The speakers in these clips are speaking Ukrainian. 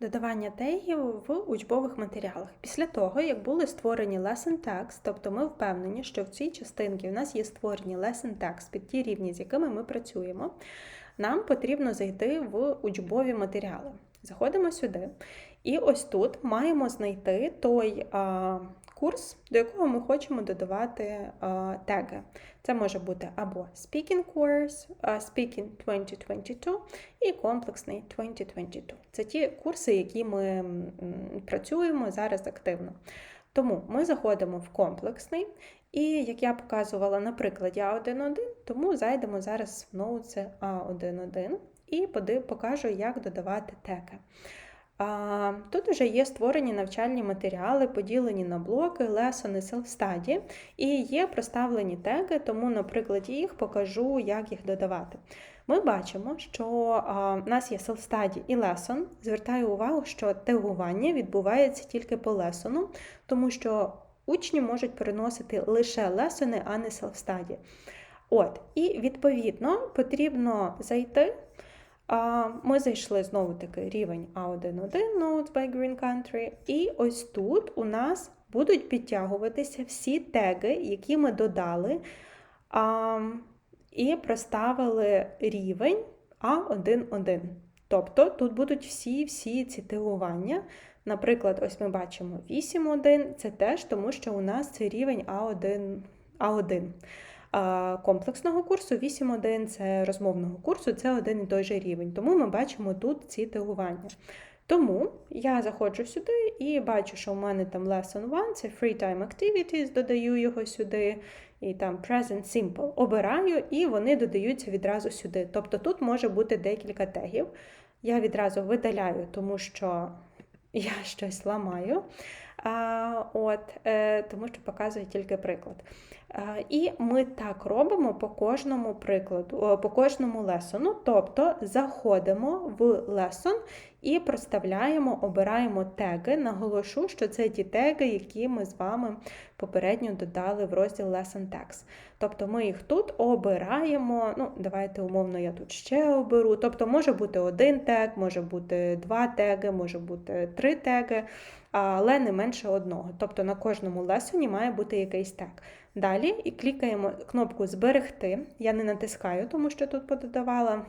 Додавання тегів в учбових матеріалах. Після того, як були створені lesson text, тобто ми впевнені, що в цій частинці в нас є створені lesson text під ті рівні, з якими ми працюємо, нам потрібно зайти в учбові матеріали. Заходимо сюди, і ось тут маємо знайти той а, курс, до якого ми хочемо додавати а, теги. Це може бути або Speaking Course, Speaking 2022 і комплексний 2022. Це ті курси, які ми працюємо зараз активно. Тому ми заходимо в комплексний, і як я показувала на прикладі А1.1, тому зайдемо зараз в ноутси А1.1 і покажу, як додавати теги. Тут вже є створені навчальні матеріали, поділені на блоки, лесони, self-study, і є проставлені теги, тому на прикладі їх покажу, як їх додавати. Ми бачимо, що в нас є self-study і lesson. Звертаю увагу, що тегування відбувається тільки по лесону, тому що учні можуть переносити лише лесони, а не self-study. От, і відповідно потрібно зайти. Ми зайшли знову таки рівень А1.1 Notes by Green Country, і ось тут у нас будуть підтягуватися всі теги, які ми додали і проставили рівень А1.1. Тобто тут будуть всі-всі ці тегування. Наприклад, ось ми бачимо 8.1, це теж тому, що у нас це рівень А1. А1 а, комплексного курсу, 8.1 це розмовного курсу, це один і той же рівень. Тому ми бачимо тут ці тегування. Тому я заходжу сюди і бачу, що у мене там lesson 1, це free time activities, додаю його сюди, і там present simple обираю, і вони додаються відразу сюди. Тобто тут може бути декілька тегів. Я відразу видаляю, тому що я щось ламаю. От, е, Тому що показує тільки приклад. І ми так робимо по кожному прикладу, по кожному лесону. Тобто заходимо в лесон і проставляємо, обираємо теги. Наголошу, що це ті теги, які ми з вами попередньо додали в розділ Lesson Text. Тобто ми їх тут обираємо. Ну, давайте умовно я тут ще оберу. Тобто може бути один тег, може бути два теги, може бути три теги, але не менше одного. Тобто на кожному лесоні має бути якийсь тег. Далі і клікаємо кнопку Зберегти. Я не натискаю, тому що тут пододавала.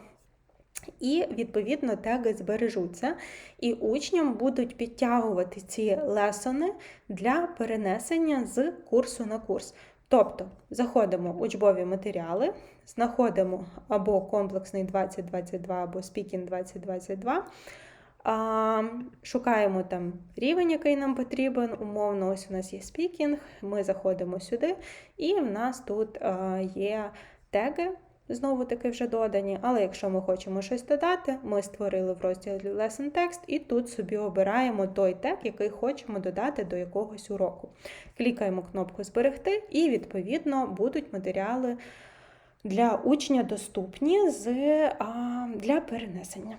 І, відповідно, теги збережуться, і учням будуть підтягувати ці лесони для перенесення з курсу на курс. Тобто заходимо в учбові матеріали, знаходимо або комплексний 2022, або Speaking 2022. Шукаємо там рівень, який нам потрібен. Умовно, ось у нас є speaking, ми заходимо сюди, і в нас тут є теги, знову таки вже додані. Але якщо ми хочемо щось додати, ми створили в розділі Lesson Text, і тут собі обираємо той тег, який хочемо додати до якогось уроку. Клікаємо кнопку Зберегти, і, відповідно, будуть матеріали для учня доступні для перенесення.